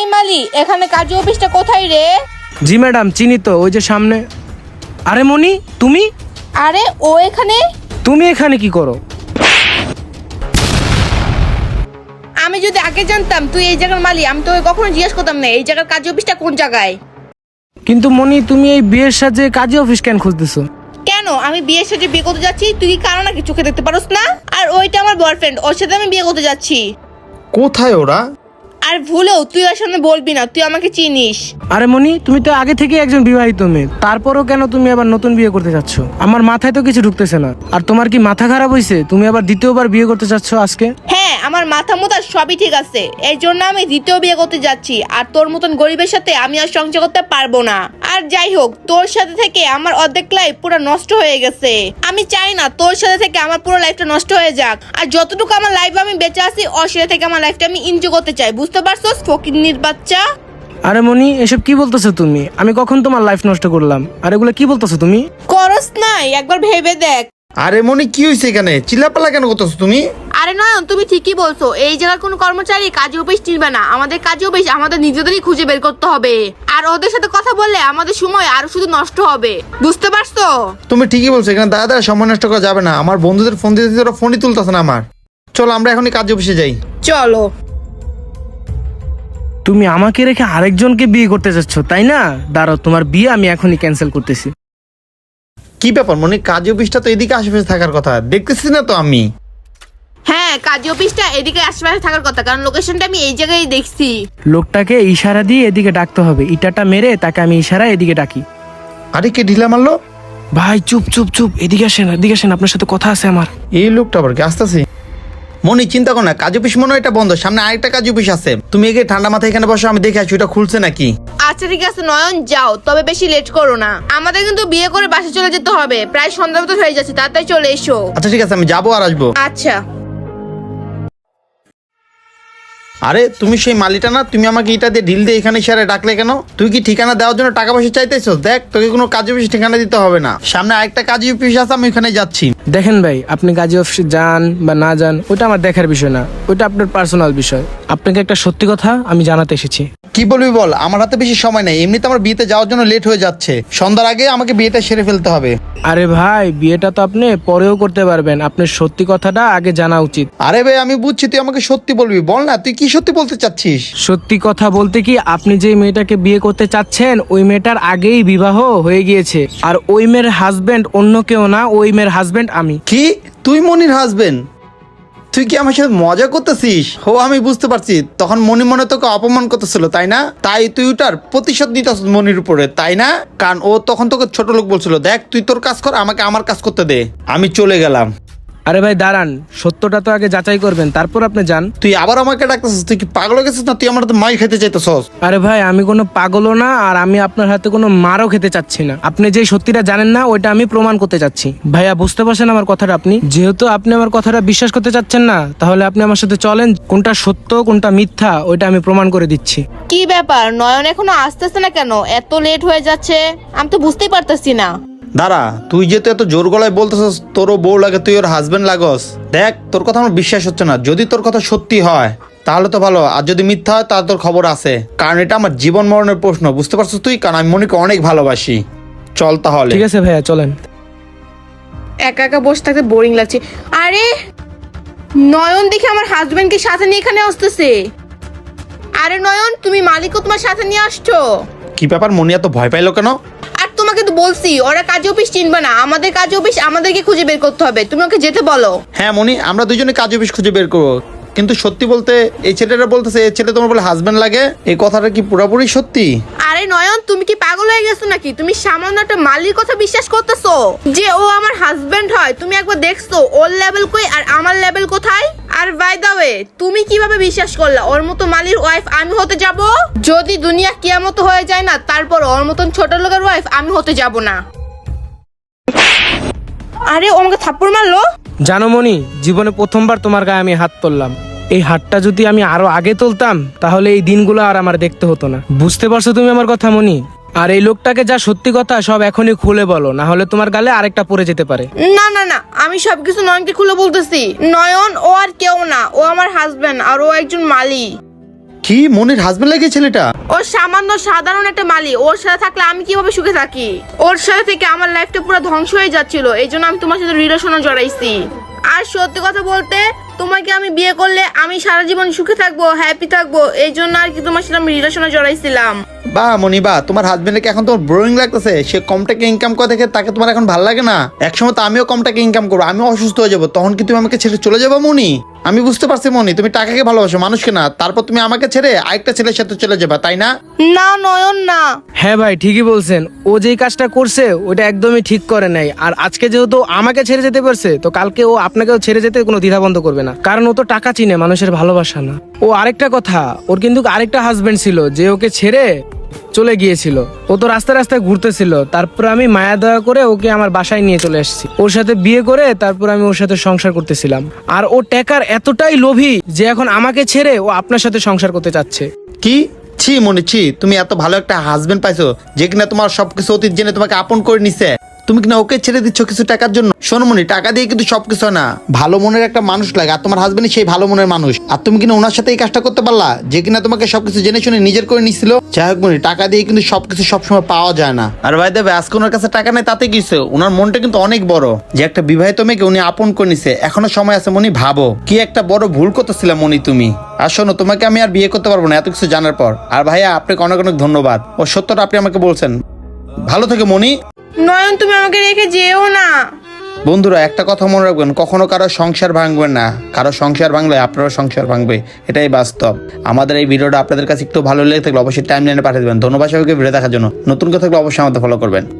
এই মালি এখানে কাজু অফিসটা কোথায় রে? জি ম্যাডাম চিনি তো ওই যে সামনে। আরে মনি তুমি? আরে ও এখানে? তুমি এখানে কি করো? আমি যদি আগে জানতাম তুই এই জায়গার মালি আমি তোকে কখনো জিজ্ঞেস করতাম না এই জায়গার কাজু অফিসটা কোন জায়গায়? কিন্তু মনি তুমি এই বিয়ের সাথে কাজী অফিস কেন খুঁজতেছো? কেন? আমি বিয়ের সাথে বিয়ে করতে যাচ্ছি তুই কি কারণ নাকি চোখে দেখতে পারোস না? আর ওইটা আমার বয়ফ্রেন্ড ওর সাথে আমি বিয়ে করতে যাচ্ছি। কোথায় ওরা? আর ভুলেও তুই ওর সামনে বলবি না তুই আমাকে চিনিস। আরে মনি তুমি তো আগে থেকে একজন বিবাহিত মেয়ে। তারপরও কেন তুমি আবার নতুন বিয়ে করতে চাচ্ছ? আমার মাথায় তো কিছু ঢুকতেছে না। আর তোমার কি মাথা খারাপ হয়েছে তুমি আবার দ্বিতীয়বার বিয়ে করতে চাচ্ছ আজকে? হ্যাঁ আমার মাথা মোতা সবই ঠিক আছে। এই জন্য আমি দ্বিতীয় বিয়ে করতে যাচ্ছি। আর তোর মতন গরিবের সাথে আমি আর সংসার করতে পারব না। আর যাই হোক তোর সাথে থেকে আমার অর্ধেক লাইফ পুরো নষ্ট হয়ে গেছে। আমি চাই না তোর সাথে থেকে আমার পুরো লাইফটা নষ্ট হয়ে যাক। আর যতটুকু আমার লাইফ আমি বেঁচে আছি ওর সাথে থেকে আমার লাইফটা আমি এনজয় করতে চাই। বুঝতে পারছ ফকির বাচ্চা? আরে মনি এসব কি বলতেছো তুমি? আমি কখন তোমার লাইফ নষ্ট করলাম? আর এগুলো কি বলতেছো তুমি? করস নাই একবার ভেবে দেখ। আরে মনি কি হয়েছে এখানে? চিল্লাপাল্লা কেন করতেছো তুমি? আরে নয়ন তুমি ঠিকই বলছো। এই জায়গার কোনো কর্মচারী কাজে অফিস চিনবে না। আমাদের কাজে অফিস আমাদের নিজেদেরই খুঁজে বের করতে হবে। আর ওদের সাথে কথা বললে আমাদের সময় আরও শুধু নষ্ট হবে। বুঝতে পারছ? তুমি ঠিকই বলছো এখানে দাদা দাদা সময় নষ্ট করা যাবে না। আমার বন্ধুদের ফোন দিতে দিতে ওরা ফোনই তুলতেছে না আমার। চলো আমরা এখনই কাজ অফিসে যাই। চলো। তুমি আমাকে রেখে আরেকজনকে বিয়ে করতে চাচ্ছ তাই না? দাঁড়াও তোমার বিয়ে আমি এখনই ক্যান্সেল করতেছি। কি ব্যাপার মনি কাজ অফিসটা তো এদিকে আশেপাশে থাকার কথা। দেখতেছি না তো আমি। হ্যাঁ কাজে অফিসটা এদিকে আশেপাশে থাকার কথা কারণ লোকেশনটা আমি এই জায়গায় দেখছি। লোকটাকে ইশারা দিয়ে এদিকে ডাকতে হবে। ইটাটা মেরে তাকে আমি ইশারা এদিকে ডাকি। আরে কে ঢিলা মারলো? ভাই চুপ চুপ চুপ। এদিকে আসেন এদিকে আসেন আপনার সাথে কথা আছে আমার। এই লোকটা আবার কি? আসতেছি। মনি চিন্তা করো না কাজ অফিস মনে হয় এটা বন্ধ। সামনে আরেকটা কাজ অফিস আছে। তুমি এগে ঠান্ডা মাথায় এখানে বসো আমি দেখে আসি ওটা খুলছে নাকি? আচ্ছা ঠিক আছে নয়ন যাও তবে বেশি লেট করো না। আমাদের কিন্তু বিয়ে করে বাসা চলে যেতে হবে। প্রায় সন্ধ্যা মতো হয়ে যাচ্ছে তাড়াতাড়ি চলে এসো। আচ্ছা ঠিক আছে আমি যাব আর আসব। আচ্ছা। আরে তুমি সেই মালিটা না তুমি আমাকে এটা দিয়ে ঢিল দিয়ে এখানে ইশারায় ডাকলে কেন? তুই কি ঠিকানা দেওয়ার জন্য টাকা পয়সা চাইতেছো? দেখ তোকে কোনো কাজ অফিস ঠিকানা দিতে হবে না। সামনে আরেকটা কাজ অফিস আছে আমি ওখানে যাচ্ছি। দেখেন ভাই আপনি কাজী অফিসে যান বা না যান ওটা আমার দেখার বিষয় না। ওটা আপনার পার্সোনাল বিষয়। আপনাকে একটা সত্যি কথা আমি জানাতে এসেছি। কি বলবি বল? আমার হাতে বেশি সময় নেই। এমনিতে আমার বিয়েতে যাওয়ার জন্য লেট হয়ে যাচ্ছে। সন্ধ্যার আগে আমাকে বিয়েতে সেরে ফেলতে হবে। আরে ভাই বিয়েটা তো আপনি পরেও করতে পারবেন। আপনার সত্যি কথাটা আগে জানা উচিত। আরে ভাই আমি বুঝছি তুই আমাকে সত্যি বলবি। বল না তুই কি সত্যি বলতে চাচ্ছিস? সত্যি কথা বলতে কি আপনি যে মেয়েটাকে বিয়ে করতে চাচ্ছেন ওই মেয়েটার আগেই বিবাহ হয়ে গিয়েছে। আর ওই মেয়ের হাজবেন্ড অন্য কেউ না ওই মেয়ের হাজবেন্ড আমি। কি? তুই মনির হাজবেন্ড তুই কি আমার সাথে মজা করতেছিস? হো আমি বুঝতে পারছি। তখন মনি মনে তোকে অপমান করতেছিল তাই না? তাই তুই ওটার প্রতিশোধ নিতে মনির উপরে তাই না? কারণ ও তখন তোকে ছোট লোক বলছিল দেখ তুই তোর কাজ কর আমাকে আমার কাজ করতে দে। আমি চলে গেলাম। আরে ভাই দাঁড়ান সত্যটা তো আগে যাচাই করবেন তারপর আপনি যান। তুই আবার আমাকে ডাকতেছিস তুই কি পাগল হয়ে গেছিস না? তুই আমার তো মাই খেতে চাইতেছস। আরে ভাই আমি কোনো পাগলও না আর আমি আপনার হাতে কোনো মারও খেতে চাচ্ছি না। আপনি যে সত্যিটা জানেন না ওইটা আমি প্রমাণ করতে চাচ্ছি। ভাইয়া বুঝতে পারছেন আমার কথাটা আপনি? যেহেতু আপনি আমার কথাটা বিশ্বাস করতে চাচ্ছেন না তাহলে আপনি আমার সাথে চলেন কোনটা সত্য কোনটা মিথ্যা ওইটা আমি প্রমাণ করে দিচ্ছি। কি ব্যাপার? নয়ন এখনও আসতেছে না কেন? এত লেট হয়ে যাচ্ছে। আমি তো বুঝতেই পারতেছি না। দাঁড়া তুই যেহেতু এত জোর গলায় বলতেছস তোরও বউ লাগে তুই ওর হাজবেন্ড লাগস। দেখ তোর কথা আমার বিশ্বাস হচ্ছে না। যদি তোর কথা সত্যি হয় তাহলে তো ভালো। আর যদি মিথ্যা হয় তাহলে তোর খবর আছে। কারণ এটা আমার জীবন মরণের প্রশ্ন বুঝতে পারছিস তুই? কারণ আমি মনিকে অনেক ভালোবাসি। চল তাহলে। ঠিক আছে ভাইয়া চলেন। একা একা বসে থাকতে বোরিং লাগছে। আরে নয়ন দেখে আমার হাজবেন্ডকে সাথে নিয়ে এখানে আসতেছে। আরে নয়ন তুমি মালিকও তোমার সাথে নিয়ে আসছো। কি ব্যাপার মনি এত ভয় পাইলো কেন? তো বলছি, ওরা কাজ অফিস চিনবে না। আমাদের কাজ অফিস আমাদেরকে খুঁজে বের করতে হবে। তুমি ওকে যেতে বলো। হ্যাঁ মনি, আমরা দুজনে কাজ অফিস খুঁজে বের করব। কিন্তু সত্যি বলতে এই ছেলেটা বলতেছে, এই ছেলে তোমার বলে হাজবেন্ড লাগে? এই কথাটা কি পুরোপুরি সত্যি? আরে নয়ন, তুমি কি পাগল হয়ে গেছো নাকি? তুমি সামান্য একটা মালির কথা বিশ্বাস করতেছো? যে ও আমার হাজবেন্ড হয়, তুমি একবার দেখছ ওর লেভেল কই আর আমার লেভেল কোথায়? আর বাই দা ওয়ে তুমি কীভাবে বিশ্বাস করলা? ওর মতো মালির ওয়াইফ আমি হতে যাব? যদি দুনিয়া কিয়ামত হয়ে যায় না, তারপর ওর মতন ছোট লোকের ওয়াইফ আমি হতে যাব না। আরে ও আমাকে থাপ্পড় মারলো? জানো মনি জীবনে প্রথমবার তোমার গায়ে আমি হাত তুললাম। এই হাতটা যদি আমি আরও আগে তুলতাম, তাহলে এই দিনগুলো আর আমার দেখতে হতো না। বুঝতে পারছ তুমি আমার কথা মনি আর এই লোকটাকে যা সত্যি কথা, সব এখনই খুলে বলো, না হলে তোমার গালে আরেকটা পড়ে যেতে পারে। না না না, আমি সবকিছু নয়নকে খুলে বলতেছি। নয়ন, ও আর কেউ না, ও আমার হাজবেন্ড আর ও একজন মালি কি? মনির হাজবেন্ড লাগে ছেলেটা? ও সামান্য সাধারণ একটা মালি ওর সাথে থাকলে আমি কীভাবে সুখে থাকি? ওর সাথে থেকে আমার লাইফটা পুরো ধ্বংস হয়ে যাচ্ছিল। এই জন্য আমি তোমার সাথে রিলেশনও জড়াইছি। আর সত্যি কথা বলতে তোমাকে আমি বিয়ে করলে আমি সারা জীবন সুখে থাকব হ্যাপি থাকব এই জন্য আর কি তোমার সাথে আমি রিলেশনে জড়াইছিলাম। বা মনি বা তোমার হাজবেন্ডকে এখন তোমার বোরিং লাগতেছে? সে কম টাকা ইনকাম করে দেখে তাকে তোমার এখন ভালো লাগে না? একসময় তো আমিও কম টাকা ইনকাম করব আমিও অসুস্থ হয়ে যাব তখন কি তুমি আমাকে ছেড়ে চলে যাব মনি? আমি বুঝতে পারছি মনি তুমি টাকাকে ভালোবাসো মানুষকে না তারপর তুমি আমাকে ছেড়ে আরেকটা ছেলের সাথে চলে যাবে তাই না? না নয়ন না। হ্যাঁ ভাই ঠিকই বলছেন। ও যেই কাজটা করছে ওটা একদমই ঠিক করে নাই। আর আজকে যেহেতু আমাকে ছেড়ে যেতে পারছে তো কালকে ও আপনাকেও ছেড়ে যেতে কোনো দ্বিধা বন্ধ করবে না। কারণ ও তো টাকা চিনে, মানুষের ভালোবাসা না। ও আরেকটা কথা, ওর কিন্তু আরেকটা হাজবেন্ড ছিল, যে ওকে ছেড়ে চলে গিয়েছিল। ও তো রাস্তায় রাস্তায় ঘুরতেছিল, তারপর আমি মায়া দয়া করে ওকে আমার বাসায় নিয়ে চলে আসছি ওর সাথে বিয়ে করে তারপর আমি ওর সাথে সংসার করতেছিলাম। আর ও টাকার এতটাই লোভী যে এখন আমাকে ছেড়ে ও আপনার সাথে সংসার করতে চাচ্ছে। কি? ছি, মনে, ছি, তুমি এত ভালো একটা হাজবেন্ড পাইছো, যে কিনা তোমার সবকিছু অতীত জেনে তোমাকে আপন করে নিছে। তুমি কিনা ওকে ছেড়ে দিচ্ছ কিছু টাকার জন্য? শোনো মনি টাকা দিয়ে কিন্তু সবকিছু না। ভালো মনের একটা মানুষ লাগে, আর তোমার হাজবেন্ড সেই ভালো মনের মানুষ। আর তুমি কিনা ওনার সাথে এই কাজটা করতে পারলা? যে কিনা তোমাকে সবকিছু জেনে শুনে নিজের করে নিছিল? যাই হোক মনি টাকা দিয়ে কিন্তু সবকিছু সবসময় পাওয়া যায় না। আর ভাই দেবে আজকে ওনার কাছে টাকা নেই, তাতে কিছু ওনার মনটা কিন্তু অনেক বড়। যে একটা বিবাহিত মেয়েকে উনি আপন করে নিছে, এখনও সময় আছে মনি ভাবো। কি একটা বড় ভুল করতেছিলাম মনি তুমি? আর শোনো, তোমাকে আমি আর বিয়ে করতে পারব না, এত কিছু জানার পর। আর ভাইয়া, আপনাকে অনেক অনেক ধন্যবাদ। ও সত্যটা আপনি আমাকে বলছেন। ভালো থেকে মনি নয়ন, তুমি আমাকে রেখে যেও না। বন্ধুরা, একটা কথা মনে রাখবেন, কখনো কারও সংসার ভাঙবেন না। কারও সংসার ভাঙলে আপনারও সংসার ভাঙবে, এটাই বাস্তব। আমাদের এই ভিডিওটা আপনাদের কাছে একটু ভালো লেগে থাকলে অবশ্যই টাইম লাইনে পাঠিয়ে দেবেন। ধন্যবাদ সবাইকে ভিডিও দেখার জন্য। নতুন কথা থাকলে অবশ্যই আমাদের ফলো করবেন।